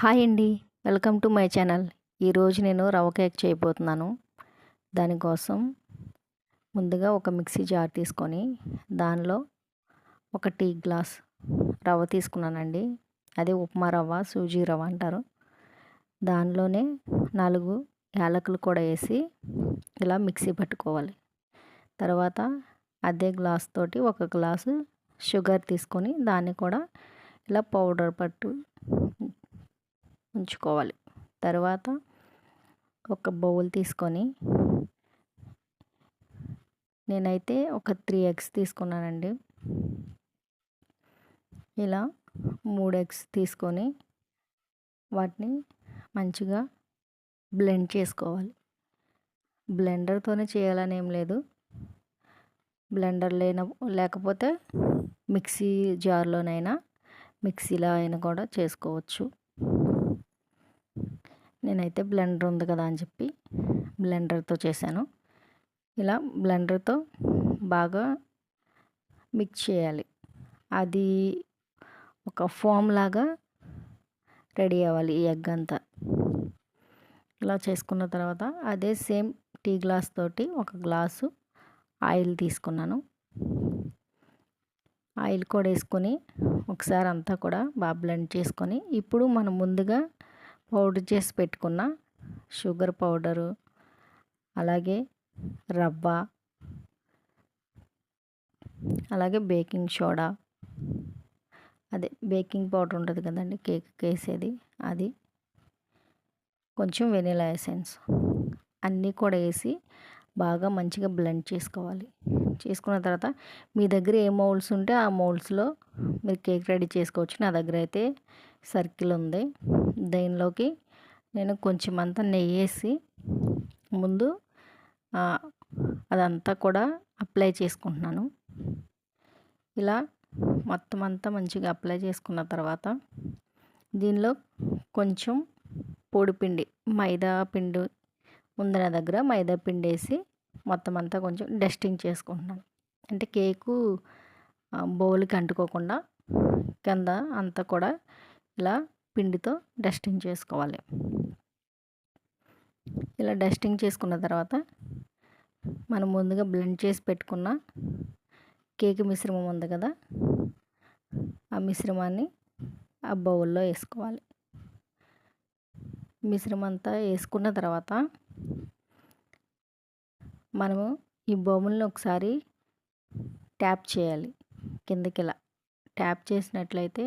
Hi అండి. Welcome to my channel. ఈరోజు నేను రవ కేక్ చేయబోతున్నాను. దానికోసం ముందుగా ఒక మిక్సీ జార్ తీసుకొని దానిలో ఒక టీ గ్లాస్ రవ్వ తీసుకున్నానండి. అదే ఉప్మా రవ్వ సూజీ రవ్వ అంటారు. దానిలోనే నాలుగు యాలకులు కూడా వేసి ఇలా మిక్సీ పట్టుకోవాలి. తర్వాత అదే గ్లాస్ తోటి ఒక గ్లాసు షుగర్ తీసుకొని దాన్ని కూడా ఇలా పౌడర్ పట్టు ఉంచుకోవాలి. తర్వాత ఒక బౌల్ తీసుకొని నేనైతే ఒక త్రీ ఎగ్స్ తీసుకున్నానండి. ఇలా మూడు ఎగ్స్ తీసుకొని వాటిని మంచిగా బ్లెండ్ చేసుకోవాలి. బ్లెండర్తోనే చేయాలని ఏం లేదు. బ్లెండర్ లేన లేకపోతే మిక్సీ జార్లోనైనా మిక్సీలో అయినా కూడా చేసుకోవచ్చు. నేనైతే బ్లెండర్ ఉంది కదా అని చెప్పి బ్లెండర్తో చేశాను. ఇలా బ్లెండర్తో బాగా మిక్స్ చేయాలి. అది ఒక ఫోమ్ లాగా రెడీ అవ్వాలి ఈ ఎగ్ అంతా. ఇలా చేసుకున్న తర్వాత అదే సేమ్ టీ గ్లాస్ తోటి ఒక గ్లాసు ఆయిల్ తీసుకున్నాను. ఆయిల్ కూడా వేసుకొని ఒకసారి అంతా కూడా బాగా బ్లెండ్ చేసుకొని ఇప్పుడు మనం ముందుగా పౌడర్ చేసి పెట్టుకున్న షుగర్ పౌడరు అలాగే రవ్వ అలాగే బేకింగ్ సోడా. అదే బేకింగ్ పౌడర్ ఉంటుంది కదండి కేక్ వేసేది అది. కొంచెం వెనిలా ఎసెన్స్. అన్నీ కూడా వేసి బాగా మంచిగా బ్లెండ్ చేసుకోవాలి. చేసుకున్న తర్వాత మీ దగ్గర ఏ మౌల్డ్స్ ఉంటే ఆ మౌల్డ్స్లో మీరు కేక్ రెడీ చేసుకోవచ్చు. నా దగ్గర అయితే సర్కిల్ ఉంది. దీనిలోకి నేను కొంచెం అంతా నెయ్యి వేసి ముందు అదంతా కూడా అప్లై చేసుకుంటున్నాను. ఇలా మొత్తం అంతా మంచిగా అప్లై చేసుకున్న తర్వాత దీనిలో కొంచెం పొడిపిండి మైదా పిండి ఉంది నా దగ్గర మైదా పిండి వేసి మొత్తం అంతా కొంచెం డస్టింగ్ చేసుకుంటున్నాను. అంటే కేకు బౌల్కి అంటుకోకుండా కింద అంతా కూడా ఇలా పిండితో డస్టింగ్ చేసుకోవాలి. ఇలా డస్టింగ్ చేసుకున్న తర్వాత మనం ముందుగా బ్లెండ్ చేసి పెట్టుకున్న కేక్ మిశ్రమం ఉంది కదా ఆ మిశ్రమాన్ని ఆ బౌల్లో వేసుకోవాలి. మిశ్రమం అంతా వేసుకున్న తర్వాత మనము ఈ బొమ్మల్ని ఒకసారి ట్యాప్ చేయాలి. కిందకి ఇలా ట్యాప్ చేసినట్లయితే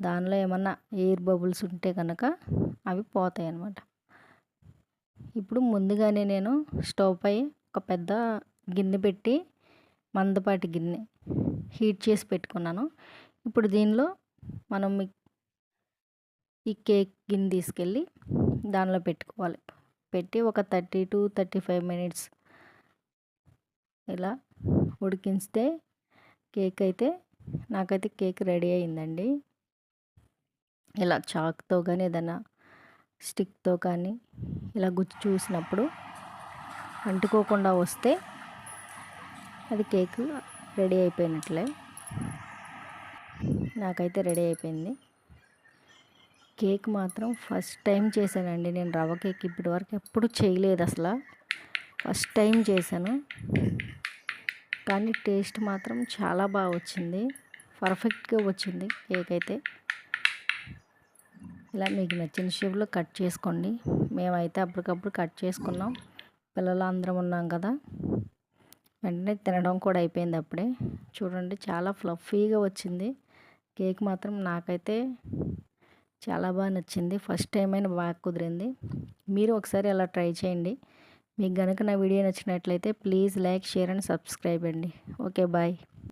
దానిలో ఏమన్నా ఎయిర్ బబుల్స్ ఉంటే కనుక అవి పోతాయి అన్నమాట ఇప్పుడు ముందుగానే నేను స్టవ్ పై ఒక పెద్ద గిన్నె పెట్టి మందపాటి గిన్నె హీట్ చేసి పెట్టుకున్నాను. ఇప్పుడు దీనిలో మనం ఈ కేక్ గిన్నె తీసుకెళ్ళి దానిలో పెట్టుకోవాలి. పెట్టి ఒక thirty to thirty five minutes ఇలా ఉడికిస్తే కేక్ అయితే నాకైతే కేక్ రెడీ అయిందండి. ఇలా చాక్తో కానీ ఏదైనా స్టిక్తో కానీ ఇలా గుచ్చి చూసినప్పుడు అంటుకోకుండా వస్తే అది కేక్ రెడీ అయిపోయినట్లే. నాకైతే రెడీ అయిపోయింది. కేక్ మాత్రం ఫస్ట్ టైం చేశానండి నేను రవ్వ కేక్ ఇప్పటి వరకు ఎప్పుడు చేయలేదు అసలు. ఫస్ట్ టైం చేశాను. కానీ టేస్ట్ మాత్రం చాలా బాగా వచ్చింది. పర్ఫెక్ట్గా వచ్చింది కేక్ అయితే ఇలా మీకు నచ్చిన షేప్లో కట్ చేసుకోండి. మేమైతే అప్పటికప్పుడు కట్ చేసుకున్నాం. పిల్లలు అందరం ఉన్నాం కదా. వెంటనే తినడం కూడా అయిపోయింది అప్పుడే. చూడండి చాలా ఫ్లఫీగా వచ్చింది. కేక్ మాత్రం నాకైతే చాలా బాగా నచ్చింది. ఫస్ట్ టైం అయినా బాగా కుదిరింది. మీరు ఒకసారి అలా ట్రై చేయండి. మీకు కనుక నా వీడియో నచ్చినట్లయితే please like share and subscribe అండి. Okay bye.